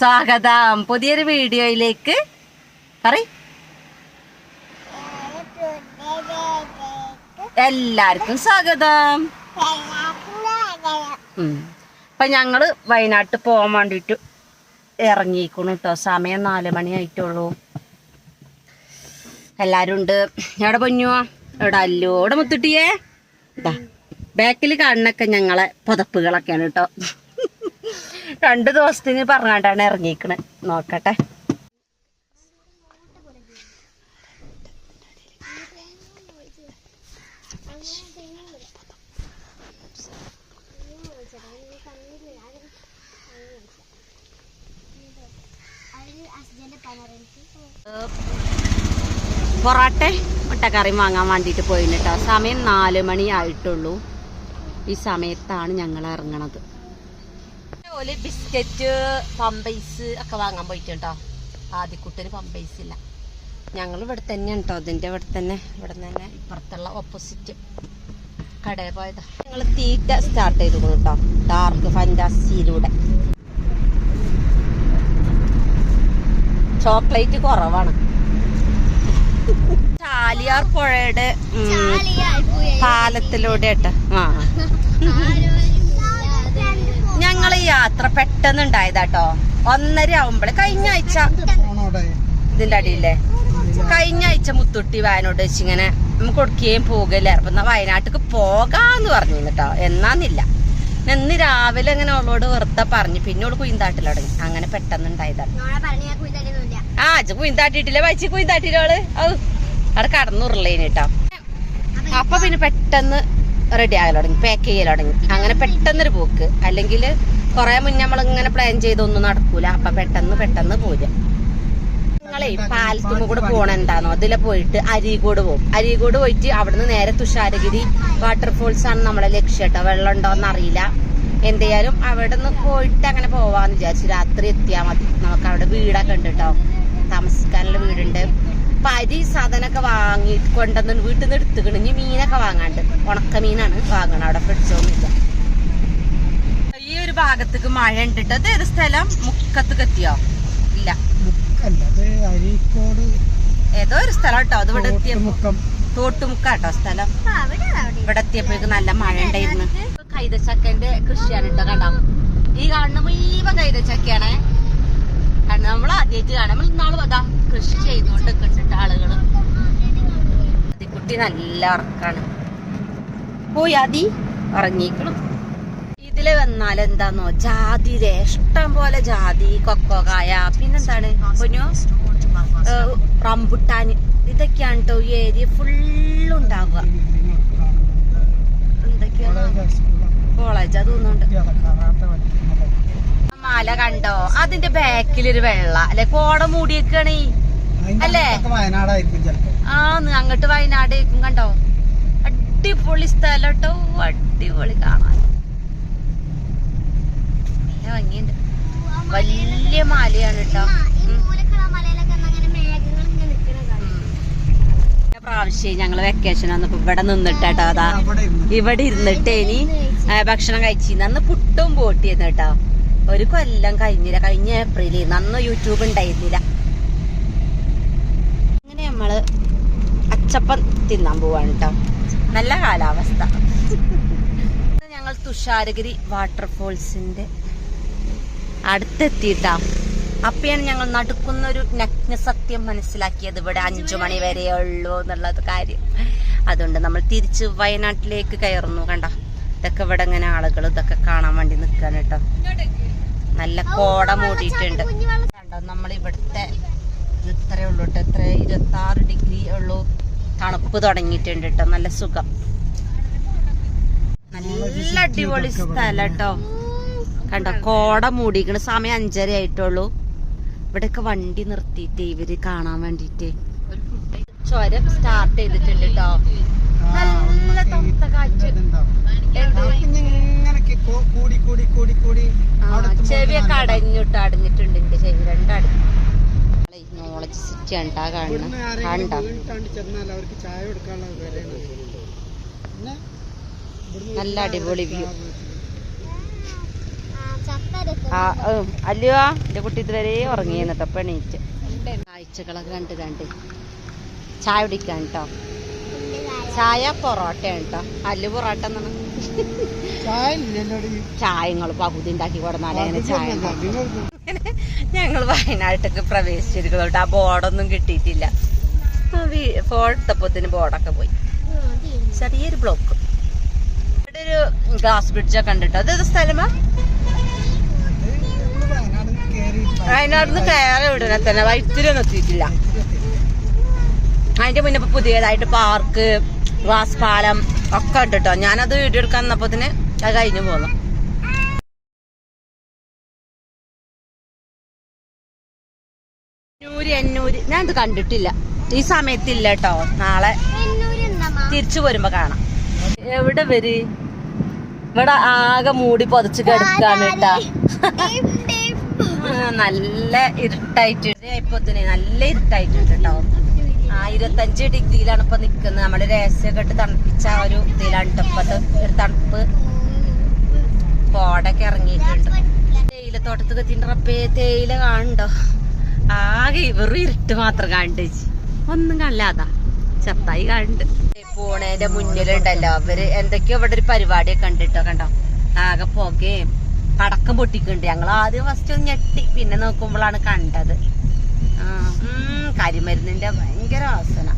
സ്വാഗതം. പുതിയൊരു വീഡിയോയിലേക്ക് പറ എല്ലാവർക്കും സ്വാഗതം. അപ്പൊ ഞങ്ങൾ വയനാട്ട് പോകാൻ വേണ്ടിട്ട് ഇറങ്ങിയിരിക്കണു കേട്ടോ സമയം നാല് മണി ആയിട്ടുള്ളൂ. എല്ലാരും ഉണ്ട്. എവിടെ പൊന്നുവാ എവിടെ അല്ലോ? എവിടെ ബാക്കിൽ കാണുന്നൊക്കെ ഞങ്ങളെ പുതപ്പുകളൊക്കെയാണ് കേട്ടോ രണ്ട് ദിവസത്തിന് പറഞ്ഞാണ്ടാണ് ഇറങ്ങിക്കണ് നോക്കട്ടെ. പൊറാട്ടെ മുട്ടക്കറി വാങ്ങാൻ വേണ്ടിയിട്ട് പോയിട്ടോ സമയം നാല് മണി ആയിട്ടുള്ളൂ. ഈ സമയത്താണ് ഞങ്ങൾ ഇറങ്ങണത്. ഓൽ ബിസ്ക്കറ്റ് പമ്പൈസ് ഒക്കെ വാങ്ങാൻ പോയിട്ട് കേട്ടോ. ആദ്യക്കുട്ടന് പമ്പൈസ് ഇല്ല. ഞങ്ങൾ ഇവിടെ തന്നെയാണ് കേട്ടോ. അതിന്റെ ഇവിടെ തന്നെ. ഇവിടെ തന്നെ ഇപ്പുറത്തുള്ള ഓപ്പോസിറ്റ് കടയിൽ പോയതാ. ഞങ്ങൾ തീറ്റ സ്റ്റാർട്ട് ചെയ്തു കേട്ടോ. ഡാർക്ക് ഫാന്റാസിയിലൂടെ ചോക്ലേറ്റ് കുറവാണ്. ചാലിയാർ പുഴയുടെ പാലത്തിലൂടെ കേട്ടോ ആ. യാത്ര പെട്ടെന്ന് ഉണ്ടായതാട്ടോ ഒന്നര ആവുമ്പോൾ കഴിഞ്ഞ ആഴ്ച. ഇതിന്റെ അടിയില്ലേ? കഴിഞ്ഞ ആഴ്ച മുത്തുട്ടി വയനോട് വെച്ച് ഇങ്ങനെ നമുക്ക് കൊടുക്കുകയും പോകല്ലേ? അപ്പൊ എന്നാ വയനാട്ടിക്ക് പോകാന്ന് പറഞ്ഞു കേട്ടോ എന്നാന്നില്ല. ഇന്ന് രാവിലെ അങ്ങനെ അവളോട് വെറുതെ പറഞ്ഞു. പിന്നെ അവൾ കുയിന്താട്ടിൽ തുടങ്ങി. അങ്ങനെ പെട്ടെന്ന് ഉണ്ടായതാണ് ആ അച്ഛ കുയിന്താട്ടിട്ടില്ല വായിച്ചു കുയിന്താട്ടിലോൾ ഔ അവിടെ കടന്നുരുളേന് കേട്ടോ അപ്പൊ പിന്നെ പെട്ടെന്ന് റെഡി ആകൽ തുടങ്ങി. പാക്ക് ചെയ്യൽ തുടങ്ങി. അങ്ങനെ പെട്ടെന്നൊരു പോക്ക്. അല്ലെങ്കിൽ കുറെ മുന്നേ നമ്മൾ ഇങ്ങനെ പ്ലാൻ ചെയ്തൊന്നും നടക്കൂല. അപ്പൊ പെട്ടെന്ന് പെട്ടെന്ന് പോരുക നിങ്ങളെ പാലത്തുമ്പോ കൂടെ പോണെന്താണോ അതിലെ പോയിട്ട് അരീകോട് പോകും അരീകോട് പോയിട്ട് അവിടുന്ന് നേരെ തുഷാരഗിരി വാട്ടർഫോൾസ് ആണ് നമ്മളെ ലക്ഷ്യം കേട്ടോ. വെള്ളം ഉണ്ടോന്ന് അറിയില്ല. എന്തായാലും അവിടെ നിന്ന് പോയിട്ട് അങ്ങനെ പോവാന്ന് വിചാരിച്ചു രാത്രി എത്തിയാ മതി. നമുക്ക് അവിടെ വീടൊക്കെ ഉണ്ട് കേട്ടോ. താമസിക്കാനുള്ള വീടുണ്ട്. പരി സാധനമൊക്കെ വാങ്ങി കൊണ്ടുവന്ന് വീട്ടിൽ നിന്ന് എടുത്തുക്കണ് ഇനി മീനൊക്കെ വാങ്ങാണ്ട്. ഉണക്ക മീനാണ് വാങ്ങണം അവിടെ ഫ്രിഡ്ജൊന്നുമില്ല ഈ ഒരു ഭാഗത്തേക്ക് മഴ ഉണ്ടിട്ട് അത് ഏത് സ്ഥലം? മുക്കത്തേക്ക് എത്തിയോ ഇല്ല അരീക്കോട് ഏതോ ഒരു സ്ഥലം കേട്ടോ. അത് ഇവിടെ എത്തിയപ്പോ തോട്ടുമുക്കാട്ടോ തോട്ടുമുക്ക കേട്ടോ സ്ഥലം. ഇവിടെ എത്തിയപ്പോഴേക്ക് നല്ല മഴ ഉണ്ടായിരുന്നു. കൈതച്ചക്കന്റെ കൃഷിയാണ് കേട്ടോ കണ്ടോ? ഈ കാണുന്ന മുഴുവൻ കൈതച്ചക്കയാണ് കാരണം നമ്മൾ ആദ്യമായിട്ട് കാണാം. നമ്മൾ ഇന്നാളും അതാ കൃഷി ചെയ്തുകൊണ്ട് കണ്ടിട്ട് ആളുകൾ. കുട്ടി നല്ല ഉറക്കാണ്. പോയി അതി ഉറങ്ങിക്കണം. ഇതിൽ വന്നാൽ എന്താന്നോ ജാതി ഇഷ്ടം പോലെ ജാതി കൊക്കോകായ പിന്നെന്താണ്? പൊന്നു? റംബുട്ടാൻ ഇതൊക്കെയാണ് കേട്ടോ ഈ ഏരിയ ഫുള്ളുണ്ടാവുക. എന്തൊക്കെയാണ് കോളേജ് അത് തോന്നുന്നുണ്ട്. മല കണ്ടോ? അതിന്റെ ബാക്കിലൊരു വെള്ള. അല്ലെ? കോട മൂടിയേക്കാണ്. അല്ലേ? ആന്ന് അങ്ങോട്ട് വയനാട് കണ്ടോ? അടിപൊളി സ്ഥലം കേട്ടോ അടിപൊളി കാണാൻ. ഭംഗിയുണ്ട് വലിയ മലയാണ് കേട്ടോ പ്രാവശ്യം ഞങ്ങൾ വെക്കേഷൻ വന്നപ്പോ ഇവിടെ നിന്നിട്ടോ അതാ. ഇവിടെ ഇരുന്നിട്ട് ഇനി ഭക്ഷണം കഴിച്ചിരുന്നു അന്ന് പുട്ടും പോട്ടിയെന്ന് കേട്ടോ ഒരു കൊല്ലം കഴിഞ്ഞില്ല. കഴിഞ്ഞ ഏപ്രിലിൽ നന്ന് യൂട്യൂബ് ഉണ്ടായിരുന്നില്ല. അങ്ങനെ നമ്മൾ അച്ചപ്പം തിന്നാൻ പോവാണ് കേട്ടോ നല്ല കാലാവസ്ഥ. ഞങ്ങൾ തുഷാരഗിരി വാട്ടർഫോൾസിന്റെ അടുത്തെത്തിയിട്ടാ. അപ്പയാണ് ഞങ്ങൾ നടക്കുന്ന ഒരു നഗ്ന സത്യം മനസ്സിലാക്കിയത് ഇവിടെ അഞ്ചു മണി വരെ ഉള്ളൂ എന്നുള്ളത് കാര്യം. അതുകൊണ്ട് നമ്മൾ തിരിച്ച് വയനാട്ടിലേക്ക് കയറുന്നു കണ്ട. ഇതൊക്കെ ഇവിടെ ഇങ്ങനെ ആളുകൾ ഇതൊക്കെ കാണാൻ വേണ്ടി നിൽക്കാൻ കേട്ടോ. നല്ല കോട മൂടിയിട്ടുണ്ട്. കണ്ടോ നമ്മൾ ഇവിടുത്തെ ഇത്രേ ഉള്ളൂ കേട്ടോ. എത്ര ഇരുപത്തി ആറ് ഡിഗ്രി ഉള്ളൂ. തണുപ്പ് തുടങ്ങിയിട്ടുണ്ട് കേട്ടോ. നല്ല സുഖം. നല്ല അടിപൊളി സ്ഥലം കേട്ടോ. കണ്ടോ? കോട മൂടിക്കണ. സമയം അഞ്ചര ആയിട്ടുള്ളൂ. ഇവിടെയൊക്കെ വണ്ടി നിർത്തിയിട്ട് ഇവർ കാണാൻ വേണ്ടിട്ട് ചുരം സ്റ്റാർട്ട് ചെയ്തിട്ടുണ്ട് കേട്ടോ നല്ല തണുത്ത കാറ്റ്. കൂടി കൂടി കൂടി കൂടി ചെവിയൊക്കെ അടഞ്ഞിട്ട് അടഞ്ഞിട്ടുണ്ട് എന്റെ ചെവി. രണ്ടടഞ്ഞു നോളജ് സിറ്റി കണ്ടാ? വിലയാണ്. നല്ല അടിപൊളി വ്യൂ ആ, അല്ലയോ? എന്റെ കുട്ടി ഇതുവരെ ഉറങ്ങിയെന്നിട്ടോ ഇപ്പൊ എണീറ്റ്. കാഴ്ചകളൊക്കെ കണ്ട് കണ്ട് ചായ കുടിക്കാൻ കേട്ടോ ചായ പൊറോട്ട കേട്ടോ അല്ലു പൊറോട്ട എന്നാണ് ചായ എന്നോട് ഈ ചായ നിങ്ങൾ പകുതി ഉണ്ടാക്കി കൊടുന്നാലേ അങ്ങനെ ചായ ഞങ്ങൾ വയനാട്ടിലേക്ക് പ്രവേശിച്ചിരിക്കുന്നു ആ ബോർഡൊന്നും കിട്ടിയിട്ടില്ല. ഫോട്ടപ്പത്തിന് ബോർഡൊക്കെ പോയി. ചെറിയൊരു ബ്ലോക്ക്. ഇവിടെ ഒരു ഗ്ലാസ് ബ്രിഡ്ജൊക്കെ ഉണ്ട് കേട്ടോ അതേത് സ്ഥലമാ നമ്മൾ വയനാട് വയനാട്ടിൽ കയറി ഉടനെ തന്നെ. വൈത്തിരിയൊന്നും എത്തിയിട്ടില്ല. അതിന്റെ മുന്നേ ഇപ്പൊ പുതിയതായിട്ട് പാർക്ക് വാസ് പാലം ഒക്കെ ഉണ്ട് കേട്ടോ ഞാനത് വീഡിയോ എടുക്കാൻ വന്നപ്പോത്തിന് അത് കഴിഞ്ഞു പോന്നു. എണ്ണൂര്. ഞാൻ ഇത് കണ്ടിട്ടില്ല. ഈ സമയത്തില്ല കേട്ടോ നാളെ തിരിച്ചു പോരുമ്പോ കാണാം. എവിടെ വരി? ഇവിടെ ആകെ മൂടി പൊതച്ച് കിടക്കാണ് കേട്ടാ നല്ല ഇരുട്ടായിട്ടുണ്ട്. ഇപ്പൊത്തിന് നല്ല ഇരുട്ടായിട്ടുണ്ട് കേട്ടോ ആ ഇരുപത്തഞ്ച് ഡിഗ്രിയിലാണ് ഇപ്പൊ നിക്കുന്നത്. നമ്മൾ രഹസ്യമൊക്കെ ഇട്ട് തണുപ്പിച്ച ഒരു ഇതിലാണ് ഇപ്പത്തെ ഒരു തണുപ്പ്. കോടൊക്കെ ഇറങ്ങിയിട്ടുണ്ട്. തേയില തോട്ടത്ത് കത്തിണ്ടപ്പേ തേയില കാണുണ്ടോ ആകെ വെറും ഇരുട്ട് മാത്രം കാണണ്ട ഒന്നും കാണില്ലാതാ ചത്തായി കാണണ്ട് പോണേന്റെ മുന്നിലുണ്ടല്ലോ. അവർ എന്തൊക്കെയോ ഇവിടെ ഒരു പരിപാടിയൊക്കെ കണ്ടിട്ടോ കണ്ടോ? ആകെ പുകയും പടക്കം പൊട്ടിക്കുന്നുണ്ട്. ഞങ്ങൾ ആദ്യം ഫസ്റ്റ് ഒന്ന് ഞെട്ടി. പിന്നെ നോക്കുമ്പോഴാണ് കണ്ടത്. കരിമരുന്നിന്റെ ഭയങ്കര വാസന.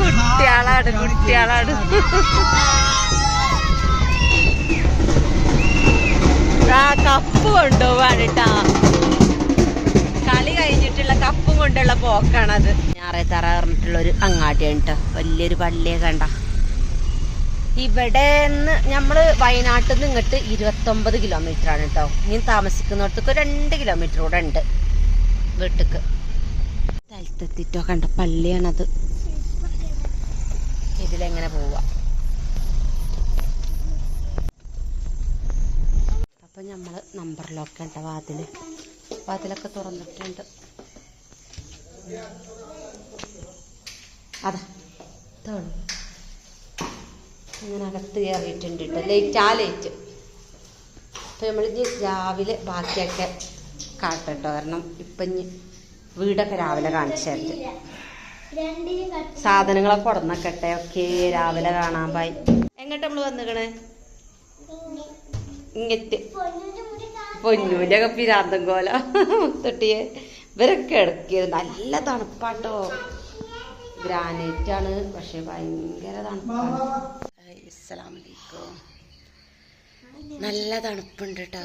കുട്ടിയാളാണ് കുട്ടിയാളാണ് കപ്പ് കൊണ്ടുപോവാണ് കളി കഴിഞ്ഞിട്ടുള്ള കപ്പും കൊണ്ടുള്ള പോക്കാണത്. ഞാറേത്തറ പറഞ്ഞിട്ടുള്ള ഒരു അങ്ങാടിയാണ് വലിയൊരു പള്ളിയെ കണ്ട. ഇവിടെ നിന്ന് നമ്മൾ വയനാട്ടിൽ നിന്ന് ഇങ്ങോട്ട് ഇരുപത്തൊമ്പത് കിലോമീറ്റർ ആണ് കേട്ടോ ഇനി താമസിക്കുന്നിടത്തേക്ക് രണ്ട് കിലോമീറ്റർ കൂടെ ഉണ്ട് വീട്ടിക്ക്. സ്ഥലത്തെത്തിട്ടോ കണ്ട പള്ളിയാണത്. ഇതിലെങ്ങനെ പോവാ? നമ്പറിലൊക്കെ ഉണ്ട് വാതിൽ വാതിലൊക്കെ തുറന്നിട്ടുണ്ട്. അതാ തോണു ഇങ്ങനെ അകത്ത് കയറിയിട്ടുണ്ട് കേട്ടോ. ലേറ്റ് ആ ലേറ്റ് അപ്പൊ നമ്മൾ രാവിലെ ബാക്കിയൊക്കെ കാട്ടട്ടോ. കാരണം ഇപ്പൊ ഇനി വീടൊക്കെ രാവിലെ കാണിച്ചു തരട്ടെ സാധനങ്ങളൊക്കെ ഉടന്നക്കട്ടെ. ഒക്കെ രാവിലെ കാണാൻ പോയി. എങ്ങോട്ട് നമ്മൾ വന്നിക്കണേ? ഇങ്ങറ്റ് പൊന്നൂന്റെ ഒക്കെ പിരാന്തം കോല. മുത്തൊട്ടിയെ. ഇവരൊക്കെ ഇടക്കിയത് നല്ല തണുപ്പാട്ടോ. ഗ്രാനൈറ്റ് ആണ് പക്ഷെ ഭയങ്കര തണുപ്പാണ്. അസ്സലാമലൈക്കും. നല്ല തണുപ്പുണ്ട് കേട്ടോ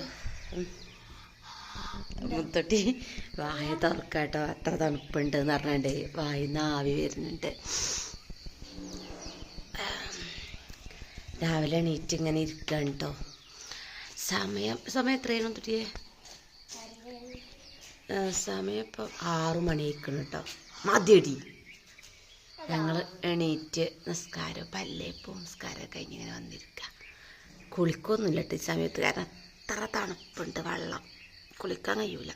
മുത്തൊട്ടി വായ തുറക്കാട്ടോ. അത്ര തണുപ്പുണ്ട് എന്ന് പറഞ്ഞേ വായിന്ന് ആവി വരുന്നുണ്ട്. രാവിലെ എണീറ്റ് ഇങ്ങനെ ഇരിക്കുകയാണ് കേട്ടോ സമയം സമയം എത്രയാണ് മുത്തൊട്ടിയെ ആ, സമയം ഇപ്പം ആറു മണിയേക്കണം കേട്ടോ മതിയടി. ഞങ്ങൾ എണീറ്റ് നിസ്കാരം പല്ലേപ്പും നിസ്കാരം കഴിഞ്ഞ് ഇങ്ങനെ വന്നിരിക്കുക കുളിക്കൊന്നുമില്ല കേട്ടോ ഈ സമയത്ത്. കാരണം അത്ര തണുപ്പുണ്ട് വെള്ളം. കുളിക്കാൻ കഴിയൂല.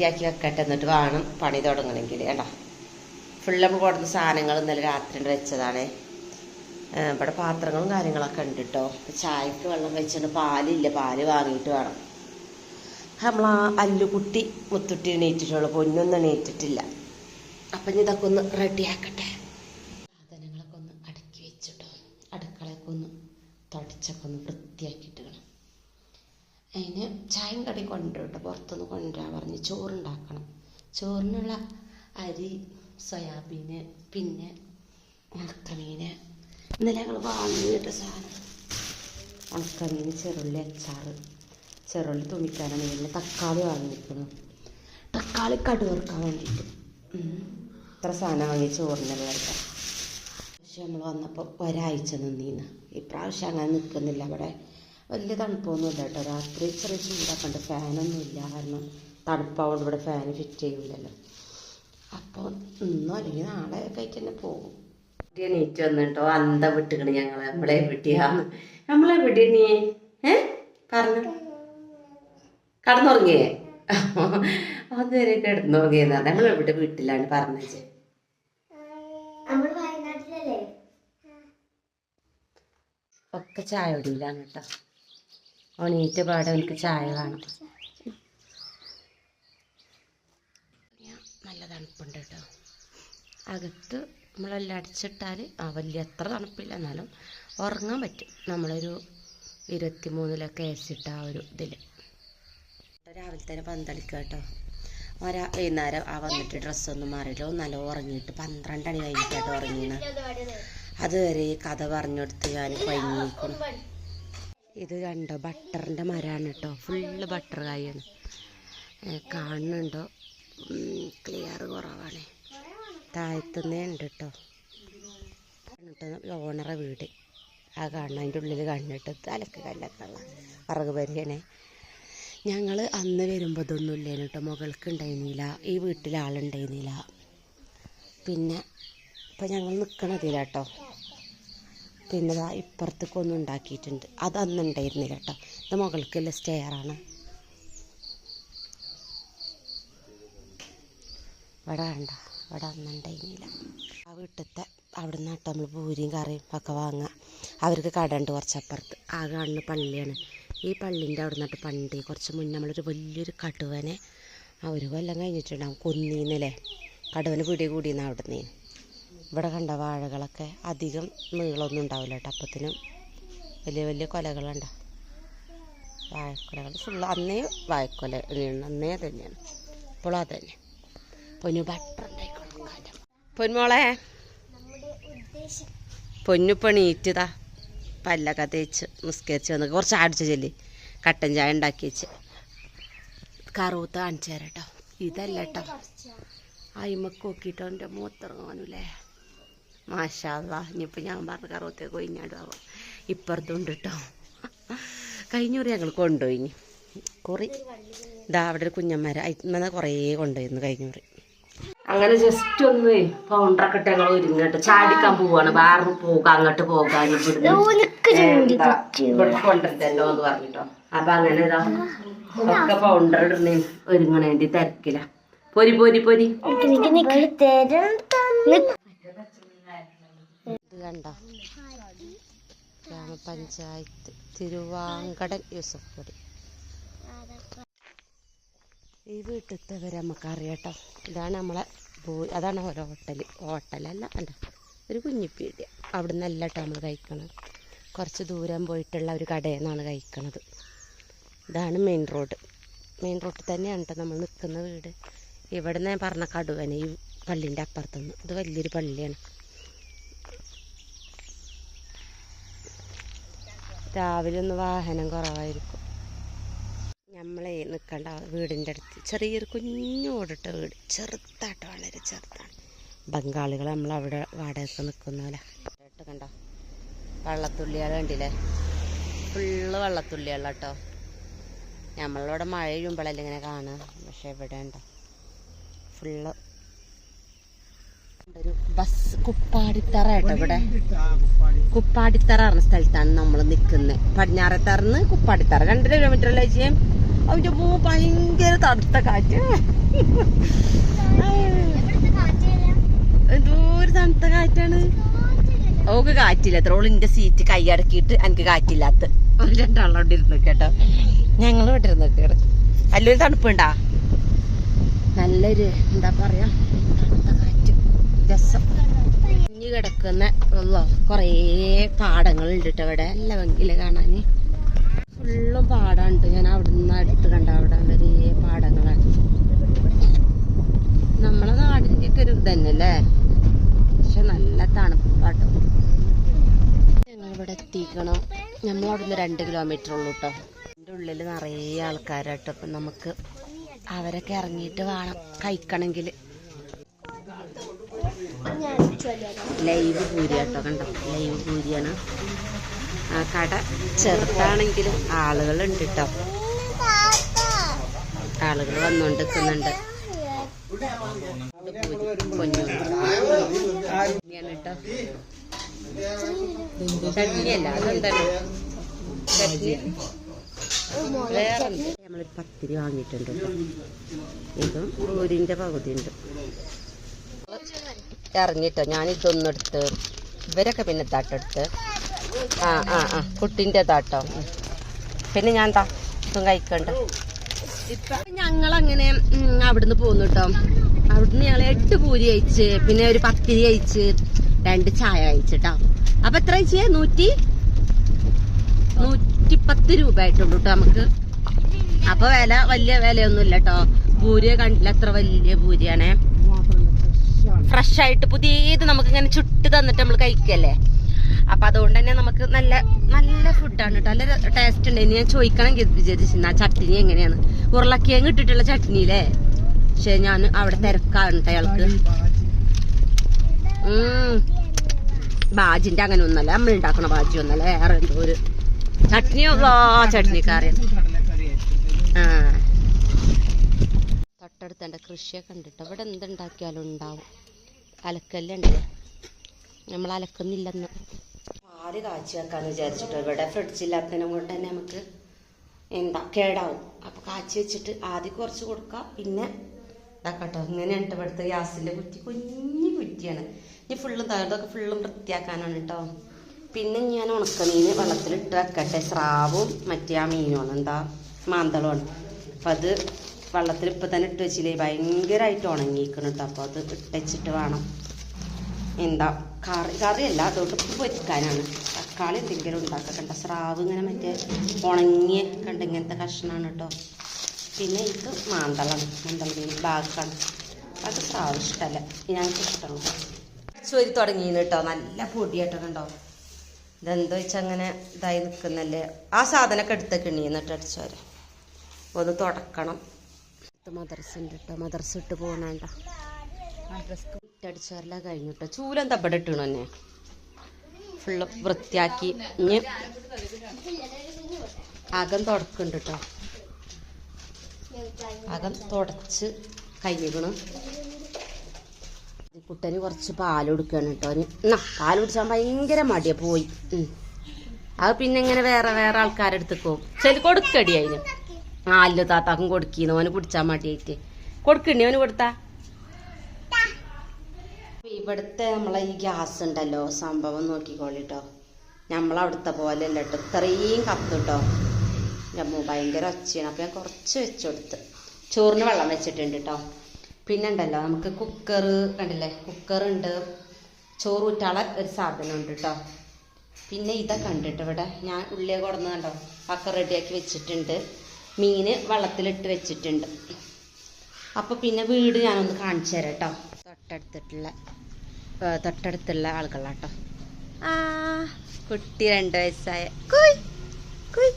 വൃത്തിയാക്കി വെക്കട്ടെ. എന്നിട്ട് വേണം പണി തുടങ്ങണമെങ്കിൽ. കേട്ടോ ഫുള്ള് കൊടുത്ത സാധനങ്ങൾ ഇന്നലെ രാത്രി വെച്ചതാണ്. ഇവിടെ പാത്രങ്ങളും കാര്യങ്ങളൊക്കെ ഉണ്ട് കേട്ടോ ചായക്ക് വെള്ളം വെച്ചിട്ട് പാലില്ല. പാൽ വാങ്ങിയിട്ട് വേണം. നമ്മൾ ആ അല്ലുകുട്ടി മുത്തുട്ടി എണീറ്റിട്ടുള്ളൂ. പൊന്നൊന്നും എണീറ്റിട്ടില്ല. അപ്പം ഇതൊക്കെ ഒന്ന് റെഡിയാക്കട്ടെ സാധനങ്ങളൊക്കെ ഒന്ന് അടുക്കി വെച്ചിട്ടോ അടുക്കളയൊക്കെ ഒന്ന് തുടച്ചൊക്കെ ഒന്ന് വൃത്തിയാക്കിയിട്ട് വേണം അതിന് ചായയും കടി കൊണ്ടുവരും കേട്ടോ. പുറത്തുനിന്ന് കൊണ്ടുവരാൻ പറഞ്ഞ് ചോറുണ്ടാക്കണം. ചോറിനുള്ള അരി സോയാബീന് പിന്നെ ഉണക്കമീൻ ഇന്നലെ ഞങ്ങൾ വാങ്ങിയിട്ട് സാധനം. ഉണക്കമീൻ ചെറുള്ളി അച്ചാറ് ചെറുള്ളി തുണിക്കാനാണ് പിന്നെ തക്കാളി വാങ്ങിയിരിക്കണം തക്കാളി കടുവറുക്കാൻ വേണ്ടിയിട്ട്. ഇത്ര സാധനം വാങ്ങി ചോറിനുള്ള പക്ഷെ നമ്മൾ വന്നപ്പോൾ ഒരാഴ്ച നിന്നീന്ന്. ഇപ്രാവശ്യം അങ്ങനെ നിൽക്കുന്നില്ല അവിടെ വലിയ തണുപ്പൊന്നുമില്ല കേട്ടോ. രാത്രി ചെറിയ ചൂടാക്കണ്ട. ഫാനൊന്നും ഇല്ല കാരണം തണുപ്പാവുകൊണ്ട് ഇവിടെ ഫാൻ ഫിറ്റ് ചെയ്യൂലല്ലോ. അപ്പോൾ ഇന്നോ അല്ലെങ്കിൽ നാളെ ആയിട്ട് തന്നെ പോകും. എണീറ്റ് വന്നിട്ടോ? അന്ത വിട്ടുകണ് ഞങ്ങൾ നമ്മളെ വീട്ടിയാന്ന്. നമ്മളെ വീട്ടിൽ നീ ഏ? പറഞ്ഞു. കടന്നുറങ്ങിയേ? അതുവരെ കിടന്നുറങ്ങിയെന്നാ നമ്മളെവിടെ വീട്ടിലാണ് പറഞ്ഞത്. ഒക്കെ ചായ ഒടിയിലാണ് കേട്ടോ. ഓണീറ്റ പാടെ എനിക്ക് ചായ വേണം നല്ല തണുപ്പുണ്ട് കേട്ടോ. അകത്ത് നമ്മളെല്ലാം അടിച്ചിട്ടാൽ ആ വലിയ അത്ര തണുപ്പില്ല എന്നാലും ഉറങ്ങാൻ പറ്റും. നമ്മളൊരു ഇരുപത്തി മൂന്നിലൊക്കെ ഏസിട്ട ആ ഒരു ഇതിൽ രാവിലെ തന്നെ പന്തളിക്കുക കേട്ടോ. ഒരാ വൈകുന്നേരം ആ വന്നിട്ട് ഡ്രസ്സൊന്നും മാറിയില്ല നല്ല ഉറങ്ങിയിട്ട് പന്ത്രണ്ട് മണി കഴിഞ്ഞിട്ടാട്ടോ ഉറങ്ങിയത് അതുവരെ ഈ കഥ പറഞ്ഞു കൊടുത്ത് ഞാൻ കഴിഞ്ഞിരിക്കണം ഇത് കണ്ടോ? ബട്ടറിന്റെ മരമാണ് കേട്ടോ. ഫുള്ള് ബട്ടർ കായാണ്. കാണുന്നുണ്ടോ? ക്ലിയർ കുറവാണ്. താഴത്തുനിന്നേ ഉണ്ട് കേട്ടോ. ഓണറെ വീട്. ആ കാണണം. അതിന്റെ ഉള്ളിൽ കണ്ണിട്ട് തലക്ക് കല്ലത്തുള്ള വിറക് പരിയനെ ഞങ്ങൾ അന്ന് വരുമ്പോൾ ഇതൊന്നും ഇല്ലേനു കേട്ടോ. മുകൾക്ക് ഉണ്ടായിരുന്നില്ല. ഈ വീട്ടിൽ ആളുണ്ടായിരുന്നില്ല. പിന്നെ ഇപ്പം ഞങ്ങൾ നിൽക്കണതില്ല കേട്ടോ. പിന്നെ ദാ ഒന്ന് ഉണ്ടാക്കിയിട്ടുണ്ട്. അത് അന്നുണ്ടായിരുന്നില്ല കേട്ടോ. ഇത് മുകൾക്കുള്ള സ്റ്റെയറാണ് ഇവിടെ വേണ്ട ഇവിടെ അന്ന് ഉണ്ടായിരുന്നില്ല ആ വീട്ടിലത്തെ അവിടെ കേട്ടോ നമ്മൾ പൂരിയും കറിയും ഒക്കെ വാങ്ങുക. അവർക്ക് കട ഉണ്ട് കുറച്ചപ്പുറത്ത്. ആ കാണുന്ന പള്ളിയാണ്. ഈ പള്ളിന്റെ അവിടെ നിന്നിട്ട് പണ്ട് കുറച്ച് മുന്നേ നമ്മളൊരു വലിയൊരു കടുവനെ ആ ഒരു കൊല്ലം കഴിഞ്ഞിട്ടുണ്ടാവും. കൊന്നീന്നല്ലേ? കടുവന് പിടി അവിടെ നിന്ന് ഇവിടെ കണ്ട വാഴകളൊക്കെ അധികം നീളമൊന്നും ഉണ്ടാവില്ല കേട്ടോ. അപ്പത്തിനും വലിയ വലിയ കൊലകളുണ്ട്. വാഴക്കൊലകൾ ഫുള്ള് അന്നേ വാഴക്കൊല തന്നെയാണ്. അന്നേ തന്നെയാണ്. ഇപ്പോഴും അത് തന്നെ. പൊന്നു ബട്ടർ ഉണ്ടായിക്കോളും കാലം. പൊന്മോളെ പൊന്നു പണീറ്റതാ പല്ലൊക്കെ തേച്ച് നിസ്കരിച്ച് വന്ന് കുറച്ച് അടിച്ച ചെല്ലി. കട്ടൻ ചായ ഉണ്ടാക്കി വെച്ച്. കറുവത്ത് കാണിച്ചു തരാം കേട്ടോ. ഇതല്ല കേട്ടോ. അയിമക്ക് നോക്കിയിട്ടോ എന്റെ മൂത്തിറങ്ങാനുല്ലേ? മാഷാല്ല ഇനിയിപ്പോൾ ഞാൻ പറഞ്ഞ കറുവത്തെ കൊയിഞ്ഞാടും ഇപ്പുറത്തുണ്ട് കേട്ടോ കഴിഞ്ഞൂറി ഞങ്ങൾ കൊണ്ടുപോയി ഇനി. കുറി. ഇതാ അവിടെ ഒരു കുഞ്ഞന്മാര ഇന്നലെ കുറേ കൊണ്ടുപോയിരുന്നു കഴിഞ്ഞൂറി അങ്ങനെ ജസ്റ്റ് ഒന്ന് പൗണ്ടറൊക്കെ ഇട്ട് ഞങ്ങൾ ഒരുങ്ങട്ട് ചാടിക്കാൻ പോവാണ്. വേറെ പോകാം അങ്ങോട്ട് പോകാൻ കൊണ്ടുവരുന്നല്ലോ എന്ന് പറഞ്ഞിട്ടോ. അപ്പൊ അങ്ങനെ ഇതാ ഒക്കെ പൗണ്ടർ ഇടുന്നേ ഒരുങ്ങണേണ്ടി തിരക്കില്ല പൊരി പൊരി പൊരി. കണ്ടോ? ഗ്രാമപഞ്ചായത്ത് തിരുവാങ്കടൻ യൂസഫ് കൊടി. ഈ വീട്ടിലത്തെ നമുക്കറിയാട്ടോ. ഇതാണ് നമ്മളെ അതാണ് ഓരോ ഹോട്ടൽ ഹോട്ടലല്ല അല്ല ഒരു കുഞ്ഞിപ്പീടിയ. അവിടെ നിന്നല്ല കേട്ടോ നമ്മൾ കഴിക്കണത്. കുറച്ച് ദൂരം പോയിട്ടുള്ള ഒരു കടയിൽ നിന്നാണ് കഴിക്കണത്. ഇതാണ് മെയിൻ റോഡ്. മെയിൻ റോഡിൽ തന്നെയാണ് കേട്ടോ നമ്മൾ നിൽക്കുന്ന വീട്. ഇവിടെ നിന്ന് ഞാൻ പറഞ്ഞ കടുവനെ ഈ പള്ളിന്റെ അപ്പുറത്തുനിന്ന്. ഇത് വലിയൊരു പള്ളിയാണ്. രാവിലെ ഒന്ന് വാഹനം കുറവായിരിക്കും. നമ്മളെ നിൽക്കേണ്ട വീടിന്റെ അടുത്ത് ചെറിയൊരു കുഞ്ഞു ഓടിട്ട വീട്. ചെറുതായിട്ട് വളരെ ചെറുതാണ്. ബംഗാളികൾ നമ്മളവിടെ വാടകയ്ക്ക് നിൽക്കുന്ന പോലെ. കേട്ടോ കണ്ടോ? വള്ളത്തുള്ളികൾ കണ്ടില്ലേ? ഫുള്ള് വള്ളത്തുള്ളികളാണ് കേട്ടോ നമ്മളിവിടെ മഴ പെയ്യുമ്പോഴല്ലേ ഇങ്ങനെ കാണുക. പക്ഷെ ഇവിടെ ഉണ്ടോ? ഫുള്ള് ഒരു ബസ് കുപ്പാടിത്തറ ഇവിടെ. കുപ്പാടിത്തറ പറഞ്ഞ സ്ഥലത്താണ് നമ്മൾ നിൽക്കുന്നത് പടിഞ്ഞാറത്തറന്ന് കുപ്പാടിത്തറ. രണ്ടര കിലോമീറ്റർ അല്ലേ ചെയ്യും? അതിന്റെ പൂ ഭയങ്കര തണുത്ത കാറ്റ്. എന്തോരു തണുത്ത കാറ്റാണ്. ഓക്ക് കാറ്റില്ല. എത്ര ഓളിന്റെ സീറ്റ് കൈയടക്കിയിട്ട് എനിക്ക് കാറ്റില്ലാത്ത. രണ്ടാളും അവിടെ ഇരുന്ന് കേട്ടോ. ഞങ്ങൾ ഇവിടെ ഇരുന്ന് കേട്ടോ നല്ലൊരു തണുപ്പുണ്ടാ? നല്ലൊരു എന്താ പറയാ തണുത്ത രസം. ഇഞ്ഞു കിടക്കുന്ന കുറേ പാടങ്ങളുണ്ട് കേട്ടോ ഇവിടെ നല്ല ഭംഗിയിൽ കാണാന്. ഫുള്ളും പാടാണ്ട് ഞാൻ അവിടെ നിന്ന് അടുത്ത് കണ്ട അവിടെ വരെ പാടങ്ങളാണ്. നമ്മളെ നാടിന്റെ ഒക്കെ ഒരു ഇതന്നല്ലേ പക്ഷെ നല്ല തണുപ്പാട്ടോ. ഞങ്ങളിവിടെ എത്തിക്കണം. അവിടുന്ന് രണ്ട് കിലോമീറ്റർ ഉള്ളൂ കേട്ടോ എന്റെ ഉള്ളിൽ നിറയെ ആൾക്കാരാട്ടോ അപ്പം നമുക്ക് അവരൊക്കെ ഇറങ്ങിയിട്ട് വേണം കഴിക്കണമെങ്കിൽ ലൈവ് പൂരി കേട്ടോ കണ്ടോ? ലൈവ് പൂരിയാണ്. ആ കട ചെറുതാണെങ്കിലും ആളുകളുണ്ട് കേട്ടോ. ആളുകൾ വന്നുകൊണ്ടിരിക്കുന്നുണ്ട് കേട്ടോ ചട്നിയല്ല അതെന്താണ് ചട്നി വേറെ നമ്മൾ പത്തിരി വാങ്ങിയിട്ടുണ്ട്. ഇതും ഊരിന്റെ പകുതി ഉണ്ട് ഇറങ്ങിട്ടോ. എടുത്ത് ഇവരൊക്കെ പിന്നെ താട്ടെടുത്ത് ആ ആ ആ കുട്ടിന്റെ താട്ടോ. പിന്നെ ഞാൻ താ ഇതും കഴിക്കണ്ട. ഞങ്ങളങ്ങനെ അവിടുന്ന് പോന്നു കേട്ടോ അവിടുന്ന് ഞങ്ങൾ എട്ട് പൂരി കഴിച്ച് പിന്നെ ഒരു പത്തിരി കഴിച്ച് രണ്ട് ചായ കഴിച്ചിട്ടോ അപ്പൊ എത്ര കഴിച്ചേ? നൂറ്റി? നൂറ്റി പത്ത് രൂപ ആയിട്ടുള്ളൂ കേട്ടോ നമുക്ക്. അപ്പൊ വില വലിയ വിലയൊന്നുമില്ല കേട്ടോ പൂരിയെ കണ്ടില്ല അത്ര വലിയ പൂരിയാണേ. ഫ്രഷ് ആയിട്ട് പുതിയത് നമുക്ക് ഇങ്ങനെ ചുട്ട് തന്നിട്ട് നമ്മൾ കഴിക്കല്ലേ? അപ്പൊ അതുകൊണ്ട് തന്നെ നമുക്ക് നല്ല നല്ല ഫുഡാണ് കേട്ടോ നല്ല ടേസ്റ്റ് ഉണ്ട്. ഇനി ഞാൻ ചോദിക്കണം വിചാരിച്ചു ആ ചട്നി എങ്ങനെയാണ്? ഉരുളക്കിഴങ്ങ് ഇട്ടിട്ടുള്ള ചട്നിയില്ലേ പക്ഷെ ഞാൻ അവിടെ തിരക്കാണ് കേട്ടോ അയാൾക്ക്. ബാജിന്റെ അങ്ങനെ ഒന്നല്ല. നമ്മൾ ഉണ്ടാക്കണ ബാജി ഒന്നല്ല. വേറെ എന്തോ ഒരു ചട്നിയോ ചട്നിക്കാരൻ. ആ. തൊട്ടടുത്ത് എന്റെ കൃഷിയൊക്കെ ഉണ്ട് കേട്ടോ ഇവിടെ എന്തുണ്ടാക്കിയാലും ഉണ്ടാവും. അലക്കല്ലുണ്ടല്ലേ നമ്മൾ അലക്കുന്നില്ലെന്ന്. പാൽ കാച്ചി വെക്കാന്ന് വിചാരിച്ചിട്ട് ഇവിടെ ഫ്രിഡ്ജില്ലാത്തതിനെ കൊണ്ട് തന്നെ നമുക്ക് എന്താ കേടാവും. അപ്പോൾ കാച്ചി വെച്ചിട്ട് ആദ്യം കുറച്ച് കൊടുക്കാം. പിന്നെ ഇതാക്കട്ടോ ഇങ്ങനെയാണ് ട്ടോ ഇവിടുത്തെ ഗ്യാസിന്റെ കുറ്റി കുഞ്ഞു കുറ്റിയാണ്. ഇനി ഫുള്ളും തകർന്നൊക്കെ ഫുള്ളും വൃത്തിയാക്കാനാണ് കേട്ടോ. പിന്നെ ഞാൻ ഉണക്കമീൻ വെള്ളത്തിലിട്ട് വെക്കട്ടെ. സ്രാവും മറ്റേ ആ മീനുമാണ് എന്താ മാന്തളമാണ്. അപ്പം അത് വെള്ളത്തിൽ ഇപ്പം തന്നെ ഇട്ട് വെച്ചില്ലേ? ഭയങ്കരമായിട്ട് ഉണങ്ങിയിരിക്കണം കേട്ടോ അപ്പോൾ അത് ഇട്ടച്ചിട്ട് വേണം. എന്താ കറി കറിയല്ല അതുകൊണ്ട് ഉപ്പ് പൊരിക്കാനാണ്. തക്കാളി എന്തെങ്കിലും ഉണ്ടാക്കണ്ട സ്രാവ് ഇങ്ങനെ മറ്റേ ഉണങ്ങിയ കണ്ട ഇങ്ങനത്തെ കഷ്ണമാണ് കേട്ടോ പിന്നെ ഇത് മാന്തള മീൻ ബാക്കാണ് അത് സ്രാവ് ഇഷ്ടമല്ല ഞങ്ങൾക്ക് ഇഷ്ടമാണ് ചൊരി തുടങ്ങിയെന്ന് കേട്ടോ നല്ല പൊടിയാട്ടോ കണ്ടോ. ഇതെന്താ വെച്ചാൽ അങ്ങനെ ഇതായി നിൽക്കുന്നല്ലേ ആ സാധനമൊക്കെ എടുത്തൊക്കെ എണ്ണീന്നിട്ട് അടിച്ചോരെ. ഒന്ന് തുടക്കണം. ഇത് മദർസ ഉണ്ട് കേട്ടോ മദർസ് ഇട്ട് പോകണണ്ട ഇട്ടടിച്ചോരെല്ലാം കഴിഞ്ഞു കേട്ടോ ചൂലം തപ്പട ഇട്ടണു തന്നെ ഫുള്ള് വൃത്തിയാക്കി ഇനി അകം തുടക്കുന്നുണ്ട് കേട്ടോ അകം തുടച്ച് കഴിഞ്ഞിക്കണം. കുട്ടന് കുറച്ച് പാൽ കൊടുക്കുകയാണ് കേട്ടോ എന്നാ പാൽ കുടിച്ചാൽ ഭയങ്കര മടിയാ. പോയി. അത് പിന്നെ ഇങ്ങനെ വേറെ വേറെ ആൾക്കാരെടുത്ത് പോകും. ചെൽ കൊടുക്കടി അതിന് ആ അല്ലോ താത്താക്കും കൊടുക്കുന്നു. ഓന് കുടിച്ചാൽ മടിയായിട്ട്. കൊടുക്കണ്ടേ ഓന് കൊടുത്താ? ഇവിടുത്തെ നമ്മളെ ഈ ഗ്യാസ് ഉണ്ടല്ലോ സംഭവം നോക്കിക്കോളിട്ടോ. നമ്മളവിടുത്തെ പോലെ അല്ല കേട്ടോ ഇത്രയും കത്തുട്ടോ ഞമ്മ ഭയങ്കര ഒച്ചയാണ്. അപ്പം ഞാൻ കുറച്ച് വെച്ച് ചോറിന് വെള്ളം വെച്ചിട്ടുണ്ട് കേട്ടോ പിന്നെ ഉണ്ടല്ലോ നമുക്ക് കുക്കർ കണ്ടില്ലേ? കുക്കറുണ്ട് ചോറ് ഊറ്റാള ഒരു സാധനം ഉണ്ട് കേട്ടോ പിന്നെ ഇതൊക്കെ ഉണ്ട് കേട്ടോ ഇവിടെ. ഞാൻ ഉള്ളിയെ കൊടുന്ന് കണ്ടോ? റെഡിയാക്കി വെച്ചിട്ടുണ്ട്. മീന് വെള്ളത്തിലിട്ട് വെച്ചിട്ടുണ്ട്. അപ്പോൾ പിന്നെ വീട് ഞാനൊന്ന് കാണിച്ചു തരാം കേട്ടോ തൊട്ടടുത്തിട്ടുള്ള തൊട്ടടുത്തുള്ള ആളുകളാട്ടോ. ആ കുട്ടി രണ്ട് വയസ്സായ. കുയ് കുയ്.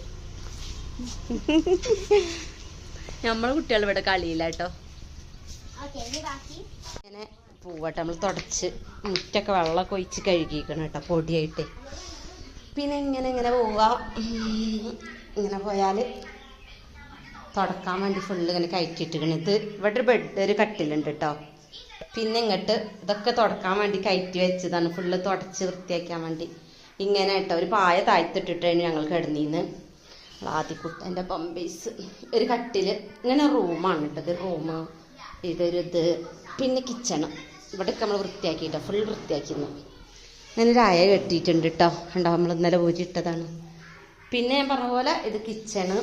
നമ്മളെ കുട്ടികൾ ഇവിടെ കളിയില്ല കേട്ടോ ഇങ്ങനെ പൂവട്ടെ നമ്മൾ തുടച്ച് മുറ്റൊക്കെ വെള്ളമൊക്കെ ഒഴിച്ച് കഴുകിക്കണം കേട്ടോ പൊടിയായിട്ട്. പിന്നെ ഇങ്ങനെ ഇങ്ങനെ പോവുക ഇങ്ങനെ പോയാൽ തുടക്കാൻ വേണ്ടി ഫുള്ള് ഇങ്ങനെ കയറ്റിയിട്ടിരിക്കണം. ഇത് ഇവിടെ ഒരു ബെഡ് ഒരു കട്ടിലുണ്ട് കേട്ടോ പിന്നെ ഇങ്ങോട്ട് ഇതൊക്കെ തുടക്കാൻ വേണ്ടി കയറ്റി വെച്ചതാണ്. ഫുള്ള് തുടച്ച് വൃത്തിയാക്കാൻ വേണ്ടി. ഇങ്ങനെ കേട്ടോ ഒരു പായ താഴ്ത്തിട്ടിട്ടാണ് ഞങ്ങൾ കിടന്നിന്ന്. കിടന്നീന്ന് ആദ്യക്കുട്ടന്റെ പമ്പേസ് ഒരു കട്ടിൽ ഇങ്ങനെ റൂമാണ് ട്ടോ. ഇത് റൂം ഇതൊരു ഇത് പിന്നെ കിച്ചണ് ഇവിടെയൊക്കെ നമ്മൾ വൃത്തിയാക്കിയിട്ടോ ഫുൾ വൃത്തിയാക്കിയിരുന്നു ഇങ്ങനെ ഒരു അയ കെട്ടിയിട്ടുണ്ട് കേട്ടോ കണ്ടോ? നമ്മൾ ഇന്നലെ ഊരിയിട്ടതാണ് പിന്നെ ഞാൻ പറഞ്ഞ പോലെ ഇത് കിച്ചണ്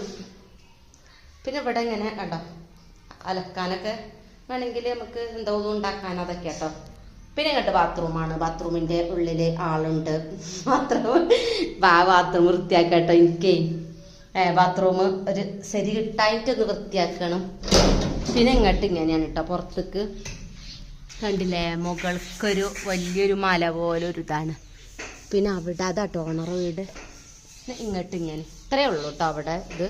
പിന്നെ ഇവിടെ ഇങ്ങനെ കണ്ടോ? അലക്കാനൊക്കെ വേണമെങ്കിൽ നമുക്ക് എന്തോ ഉണ്ടാക്കാൻ അതൊക്കെ കേട്ടോ. പിന്നെ ഇങ്ങോട്ട് ബാത്റൂമാണ് ബാത്റൂമിന്റെ ഉള്ളിൽ ആളുണ്ട്. ബാത്റൂം ആ ബാത്റൂം വൃത്തിയാക്കട്ടോ എനിക്കേ. ഏ ബാത്റൂം ഒരു ശരി കിട്ടായിട്ട് ഒന്ന് വൃത്തിയാക്കണം. പിന്നെ ഇങ്ങോട്ട് ഇങ്ങനെയാണ് കേട്ടോ പുറത്തേക്ക്. കണ്ടില്ലേ? മുകൾക്കൊരു വലിയൊരു മല പോലെ ഒരു ഇതാണ് പിന്നെ അവിടെ അതാട്ടോ ഓണർ വീട്. ഇങ്ങോട്ട് ഇങ്ങനെ. ഇത്രയേ ഉള്ളൂ കേട്ടോ അവിടെ ഇത്.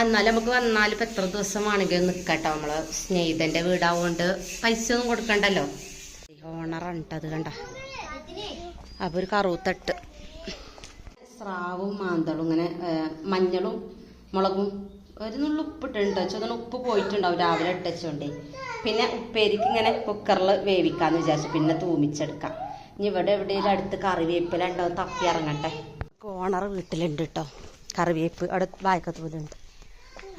എന്നാലും നമുക്ക് വന്നാൽ ഇപ്പം എത്ര ദിവസം വേണമെങ്കിലും നിൽക്കട്ടോ നമ്മളെ. സ്നേഹിതന്റെ വീടാവുകൊണ്ട് പൈസ ഒന്നും കൊടുക്കണ്ടല്ലോ. ഓണറുണ്ട് അത് കണ്ട. അപ്പോൾ ഒരു കറുത്തട്ട്. സ്രാവും മാന്തളും ഇങ്ങനെ മഞ്ഞളും മുളകും ഒരു നുള്ളു ഉപ്പിട്ടുണ്ട് ചോദന ഉപ്പ് പോയിട്ടുണ്ടാവും. രാവിലെ ഇട്ടച്ചോണ്ടേ പിന്നെ ഉപ്പേരിക്ക് ഇങ്ങനെ കുക്കറിൽ വേവിക്കാന്ന് വിചാരിച്ചു. പിന്നെ തൂമിച്ചെടുക്കാം. ഇനി ഇവിടെ എവിടെയെങ്കിലും അടുത്ത് കറിവേപ്പില ഉണ്ടോ തപ്പി ഇറങ്ങട്ടെ. ഓണർ വീട്ടിലുണ്ട് കേട്ടോ കറിവേപ്പ് അവിടെ വായക്കത്ത്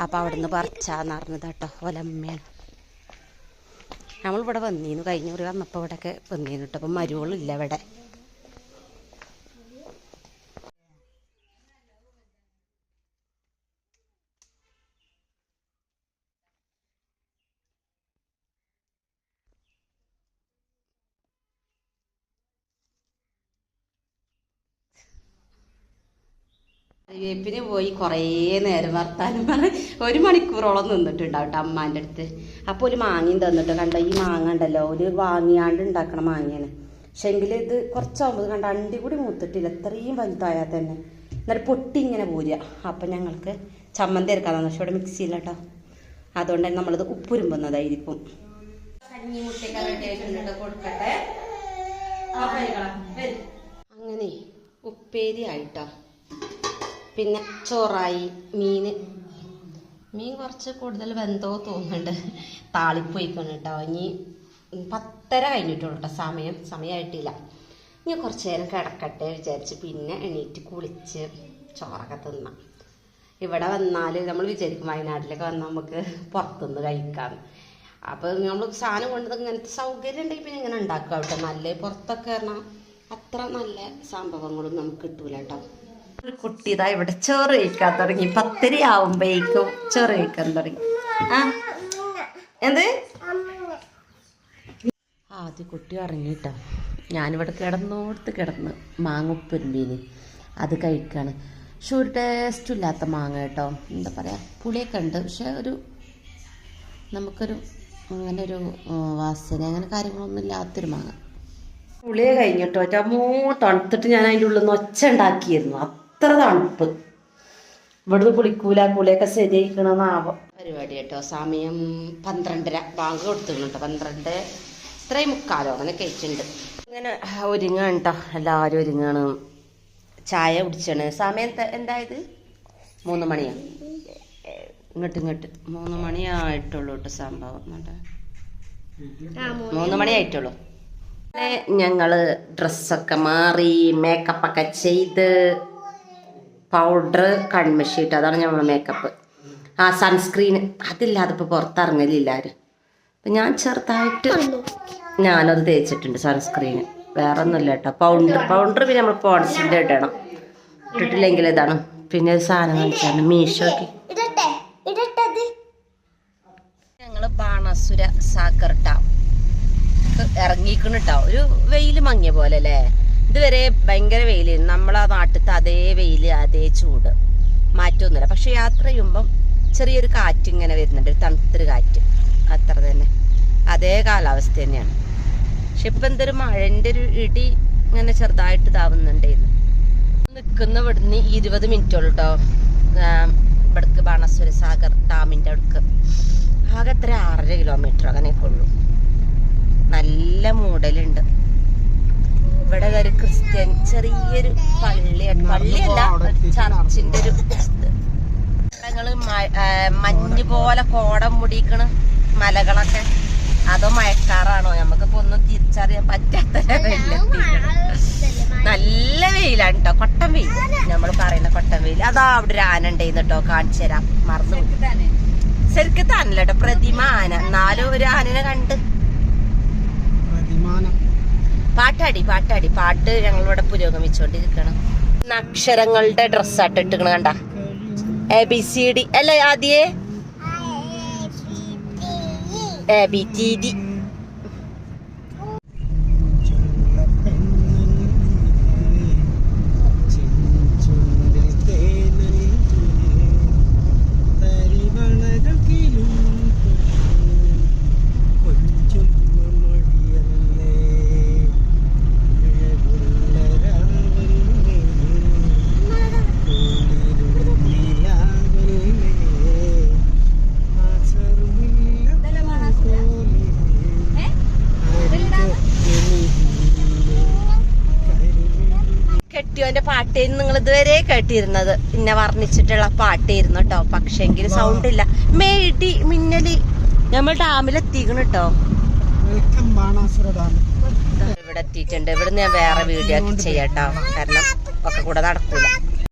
അപ്പം അവിടെ നിന്ന് പറിച്ചാന്ന് പറഞ്ഞത് കേട്ടോ ഒലമ്മയാണ്. നമ്മളിവിടെ വന്നിരുന്നു കഴിഞ്ഞ വന്നപ്പോൾ ഇവിടെയൊക്കെ വന്നിരുന്നു കേട്ടോ അപ്പം മരുവളില്ല ഇവിടെ. കറിവേപ്പിന് പോയി കുറേ നേരം വർത്താനം പറഞ്ഞ് ഒരു മണിക്കൂറോളം നിന്നിട്ടുണ്ടാവും കേട്ടോ അമ്മാന്റെ അടുത്ത്. അപ്പോൾ ഒരു മാങ്ങയും തന്നിട്ട് കണ്ട ഈ മാങ്ങ ഉണ്ടല്ലോ ഒരു വാങ്ങിയാണ്ട് ഉണ്ടാക്കണ മാങ്ങയാണ്. പക്ഷെ എങ്കിൽ ഇത് കുറച്ചാകുമ്പോൾ കണ്ട അണ്ടി കൂടി മൂത്തിട്ടില്ല ഇത്രയും വലുതായാൽ തന്നെ. എന്നിട്ട് പൊട്ടി ഇങ്ങനെ പോരുക. അപ്പം ഞങ്ങൾക്ക് ചമ്മന്തി എടുക്കാന്ന് പക്ഷെ ഇവിടെ മിക്സിയില്ല കേട്ടോ. അതുകൊണ്ട് തന്നെ നമ്മളിത് ഉപ്പുരുമ്പുന്നതായിരിക്കും കഞ്ഞിമുട്ടയൊക്കെ റെഡി ആയിട്ടുണ്ട് കൊടുക്കട്ടെ. അങ്ങനെ ഉപ്പേരി ആയിട്ടോ. പിന്നെ ചോറായി മീൻ മീൻ കുറച്ച് കൂടുതൽ വെന്തോ തോന്നുന്നുണ്ട്. താളിപ്പ് വയ്ക്കണം കേട്ടോ ഇനി പത്തര കഴിഞ്ഞിട്ടുള്ളൂ കേട്ടോ സമയം. സമയമായിട്ടില്ല ഇനി കുറച്ച് നേരം കിടക്കട്ടെ വിചാരിച്ച് പിന്നെ എണീറ്റ് കുളിച്ച് ചോറൊക്കെ തിന്നാം. ഇവിടെ വന്നാൽ നമ്മൾ വിചാരിക്കും വയനാട്ടിലൊക്കെ വന്നാൽ നമുക്ക് പുറത്തുനിന്ന് കഴിക്കാം അപ്പോൾ നമ്മൾ സാധനം കൊണ്ടത് ഇങ്ങനത്തെ സൗകര്യം ഉണ്ടെങ്കിൽ പിന്നെ ഇങ്ങനെ ഉണ്ടാക്കാം കേട്ടോ. നല്ല പുറത്തൊക്കെ പറഞ്ഞാൽ അത്ര നല്ല സംഭവങ്ങളും നമുക്ക് കിട്ടൂല കേട്ടോ ഒരു കുട്ടി ഇതാ ഇവിടെ ചോറ് കഴിക്കാൻ തുടങ്ങി. പത്തര ആവുമ്പോഴേക്കും ചോറ് കഴിക്കാൻ തുടങ്ങി. ആ? എന്ത്? ആദ്യ കുട്ടി ഉറങ്ങിട്ടോ ഞാനിവിടെ കിടന്നോടത്ത് കിടന്ന് മാങ്ങ ഉപ്പുരുമ്പീന് അത് കഴിക്കാണ്. പക്ഷെ ഒരു ടേസ്റ്റും ഇല്ലാത്ത മാങ്ങ കേട്ടോ. എന്താ പറയുക പുളിയൊക്കെ ഉണ്ട്. പക്ഷെ ഒരു നമുക്കൊരു അങ്ങനെ ഒരു വാസന അങ്ങനെ കാര്യങ്ങളൊന്നും ഇല്ലാത്തൊരു മാങ്ങ. പുളിയെ കഴിഞ്ഞിട്ടോ മൂന്ന് തണുത്തിട്ട് ഞാൻ അതിന്റെ ഉള്ളിൽ നിന്ന് ഒച്ച ഉണ്ടാക്കിയിരുന്നു. അത്ര തണുപ്പ്. ഇവിടുന്ന് കുളിക്കൂല കുളിയൊക്കെ ശരിയായിക്കണമെന്നാവാം പരിപാടി കേട്ടോ. സമയം പന്ത്രണ്ടര. ബാങ്ക് കൊടുത്തിരുന്നു കേട്ടോ. പന്ത്രണ്ട് ഇത്രയും മുക്കാലോ? അങ്ങനെ കഴിച്ചിട്ടുണ്ട്. ഇങ്ങനെ ഒരുങ്ങാണ് കേട്ടോ എല്ലാവരും ഒരുങ്ങാണ്. ചായ കുടിച്ചാണ്. സമയം എന്തായത്? മൂന്ന് മണിയാ? ഇങ്ങോട്ട് ഇങ്ങോട്ട്. മൂന്ന് മണിയായിട്ടുള്ളൂ കേട്ടോ സംഭവം. മൂന്ന് മണിയായിട്ടുള്ളൂ ഞങ്ങൾ ഡ്രസ്സൊക്കെ മാറി മേക്കപ്പൊക്കെ ചെയ്ത് പൗഡർ കൺമഷീട്ട് അതാണ് ഞങ്ങളുടെ മേക്കപ്പ് ആ സൺസ്ക്രീൻ അതില്ലാതെ ഇപ്പോൾ പുറത്തിറങ്ങലില്ല ആരും. അപ്പം ഞാൻ ചെറുതായിട്ട് ഞാനത് തേച്ചിട്ടുണ്ട് സൺസ്ക്രീൻ വേറെ ഒന്നുമില്ല കേട്ടോ. പൗഡർ പൗഡർ പിന്നെ നമ്മൾ പോൺസിന്റെ ഇടണം. ഇട്ടിട്ടില്ലെങ്കിൽ ഇതാണ്. പിന്നെ ഒരു സാധനം കാണിച്ചാണ്. മീഷോക്ക് ഞങ്ങൾ ബാണസുര സാഗർ ഡാം. ഒരു വെയിൽ മങ്ങിയ പോലെ അല്ലേ? ഇതുവരെ ഭയങ്കര വെയിലായിരുന്നു നമ്മളെ നാട്ടിലത്തെ അതേ വെയിൽ അതേ ചൂട്. മാറ്റമൊന്നുമില്ല പക്ഷെ യാത്ര ചെയ്യുമ്പം ചെറിയൊരു കാറ്റ് ഇങ്ങനെ വരുന്നുണ്ട്. ഒരു തണുത്തൊരു കാറ്റ്. അത്ര തന്നെ. അതേ കാലാവസ്ഥ തന്നെയാണ്. പക്ഷെ ഇപ്പം എന്തൊരു മഴന്റെ ഒരു ഇടി ഇങ്ങനെ ചെറുതായിട്ട് ഇതാവുന്നുണ്ടായിരുന്നു നിൽക്കുന്ന ഇവിടുന്ന് ഇരുപത് മിനിറ്റുള്ളൂ കേട്ടോ ഇവിടക്ക് ബാണസ്വര സാഗർ ഡാമിന്റെ അടുക്ക് ആകെ എത്ര ആറര കിലോമീറ്റർ അങ്ങനെയൊക്കെ ഉള്ളൂ. നല്ല മൂടലുണ്ട്. ഇവിടെ ഒരു ക്രിസ്ത്യൻ ചെറിയൊരു പള്ളിയാണ് പള്ളിയല്ല ചർച്ചിന്റെ ഒരു. ഞങ്ങൾ മഞ്ഞ് പോലെ കോടം മുടിക്കണ് മലകളൊക്കെ. അതോ മഴക്കാറാണോ? നമുക്കിപ്പോ ഒന്നും തിരിച്ചറിയാൻ പറ്റാത്ത. നല്ല വെയിലാണ് കേട്ടോ കൊട്ടൻ വെയിൽ. നമ്മൾ പറയുന്ന കൊട്ടൻ വെയിൽ. അതാ അവിടെ ഒരു ആന ഉണ്ടായിരുന്നു കേട്ടോ കാണിച്ചു തരാം. മറന്നു. ശരിക്കും താനല്ല പ്രതിമ ആന. എന്നാലും ഒരു ആനനെ കണ്ട് പാട്ടാടി പാട്ടാടി. പാട്ട് ഞങ്ങളിവിടെ പുരോഗമിച്ചുകൊണ്ടിരിക്കണം അക്ഷരങ്ങളുടെ ഡ്രസ്സാട്ട് ഇട്ടിക്കണ കണ്ട? എ ബി സി ഡി അല്ല ആദ്യേ? എ ബി ടി ഡി കേട്ടിരുന്നത്. പിന്നെ വർണിച്ചിട്ടുള്ള പാട്ടായിരുന്നു കേട്ടോ പക്ഷെങ്കിൽ സൗണ്ട് ഇല്ല. മേടി മിന്നൽ. നമ്മൾ ഡാമിലെത്തിക്കണം കേട്ടോ ഇവിടെ എത്തിയിട്ടുണ്ട് ഇവിടെ ഞാൻ വേറെ വീഡിയോ ഒക്കെ ചെയ്യാട്ടോ. കാരണം ഒക്കെ കൂടെ നടക്കൂല.